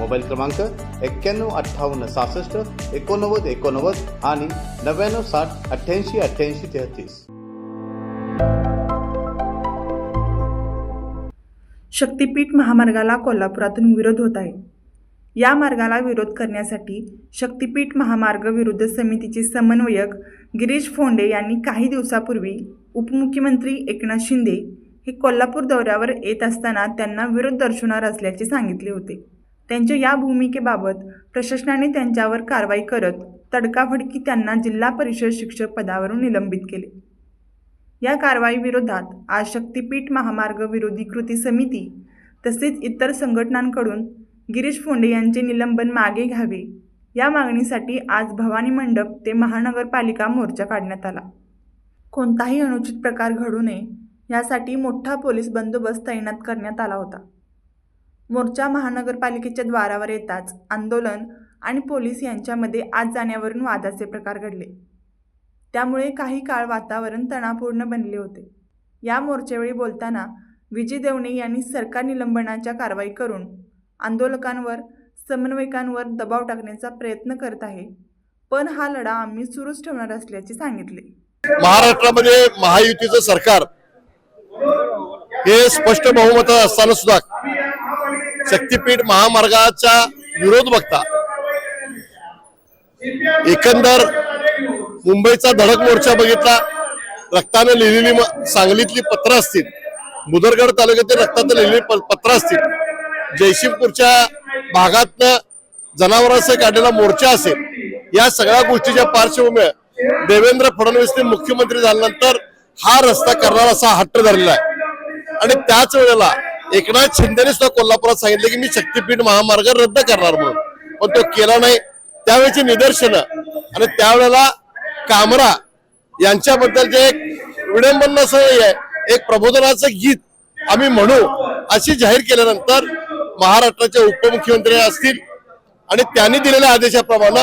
Mobile क्रमांक एक्क्याण्णव अठ्ठावन्न सहासष्ट एकोणनव्वद एकोणनव्वद आणि नव्याण्णव साठ अठ्ठ्याऐंशी अठ्ठ्याऐंशी तेहतीस. शक्तीपीठ महामार्गाला कोल्हापुरातून विरोध होत आहे. या मार्गाला विरोध करण्यासाठी शक्तीपीठ महामार्ग विरुद्ध समितीचे समन्वयक गिरीश फोंडे यांनी काही दिवसापूर्वी उपमुख्यमंत्री एकनाथ शिंदे हे कोल्हापूर दौऱ्यावर येत असताना त्यांना विरोध दर्शवणार असल्याचे सांगितले होते. त्यांच्या या भूमिकेबाबत प्रशासनाने त्यांच्यावर कारवाई करत तडकाफडकी त्यांना जिल्हा परिषद शिक्षक पदावरून निलंबित केले. या कारवाईविरोधात आज शक्तीपीठ महामार्ग विरोधी कृती समिती तसेच इतर संघटनांकडून गिरीश फोंडे यांचे निलंबन मागे घ्यावे या मागणीसाठी आज भवानी मंडप ते महानगरपालिका मोर्चा काढण्यात आला. कोणताही अनुचित प्रकार घडू नये यासाठी मोठा पोलीस बंदोबस्त तैनात करण्यात आला होता. मोर्चा महानगरपालिकेच्या द्वारावर येताच आंदोलन आणि पोलीस यांच्यामध्ये आज जाण्यावरून वादाचे प्रकार घडले. त्यामुळे काही काळ वातावरण तणावपूर्ण बनले होते. या मोर्चेवेळी बोलताना विजय देवणे यांनी सरकार निलंबनाच्या कारवाई करून आंदोलकांवर समन्वयकांवर दबाव टाकण्याचा प्रयत्न करत आहे. पण हा लढा आम्ही सुरूच ठेवणार असल्याचे सांगितले. महाराष्ट्रामध्ये महायुतीचं सरकार हे स्पष्ट बहुमत असताना सुद्धा शक्तीपीठ महामार्गाचा विरोध बघता. एकंदर मुंबईचा धडक मोर्चा बघितला रक्ताने लिहिलेली सांगलीतली पत्र असतील. मुदरगड तालुक्यातील रक्ताने लिहिलेली प- पत्र असतील. जयशिंगपूरच्या भागातनं जनावरांसह काढलेला मोर्चा असेल या सगळ्या गोष्टीच्या पार्श्वभूमीवर देवेंद्र फडणवीसने मुख्यमंत्री झाल्यानंतर हा रस्ता करणार असा हट्ट धरलेला आहे. आणि त्याच वेळेला एकनाथ शिंदेने सुद्धा कोल्हापुरात सांगितलं की मी शक्तीपीठ महामार्ग रद्द करणार म्हणून. पण तो केला नाही. त्यावेळेची निदर्शनं आणि त्यावेळेला कामरा यांच्याबद्दल जे एक विडंबनाचं एक प्रबोधनाचं गीत आम्ही म्हणू अशी जाहीर केल्यानंतर महाराष्ट्राचे उपमुख्यमंत्री असतील आणि त्यांनी दिलेल्या आदेशाप्रमाणे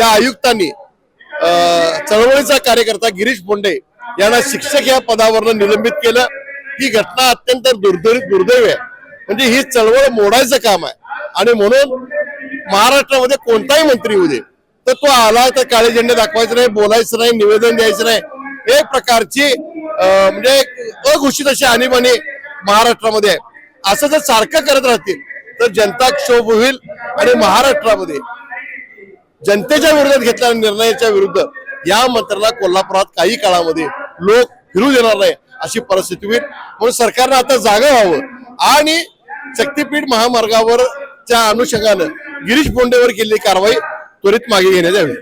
या आयुक्तांनी चळवळीचा कार्यकर्ता गिरीश बोंडे यांना शिक्षक या पदावरनं निलंबित केलं. ही घटना अत्यंत दुर्दैवी दुर्दैव आहे. म्हणजे ही चळवळ मोडायचं काम आहे. आणि म्हणून महाराष्ट्रामध्ये कोणताही मंत्री होऊ दे. तर तो आला तर काळे झेंडे दाखवायचं नाही बोलायचं नाही निवेदन द्यायचं नाही. एक प्रकारची अं, म्हणजे अघोषित अशी आणीबाणी महाराष्ट्रामध्ये आहे. असं जर सारखं करत राहतील तर जनता क्षोभ होईल आणि महाराष्ट्रामध्ये जनतेच्या विरोधात घेतलेल्या निर्णयाच्या विरुद्ध या मंत्र्याला कोल्हापुरात काही काळामध्ये लोक फिरू देणार नाही अशी परिस्थिती होईल. म्हणून सरकारनं आता जागा व्हावं. आणि शक्तीपीठ महामार्गावरच्या अनुषंगानं गिरीश बोंडेवर केलेली कारवाई त्वरित मागे घेण्यात यावी.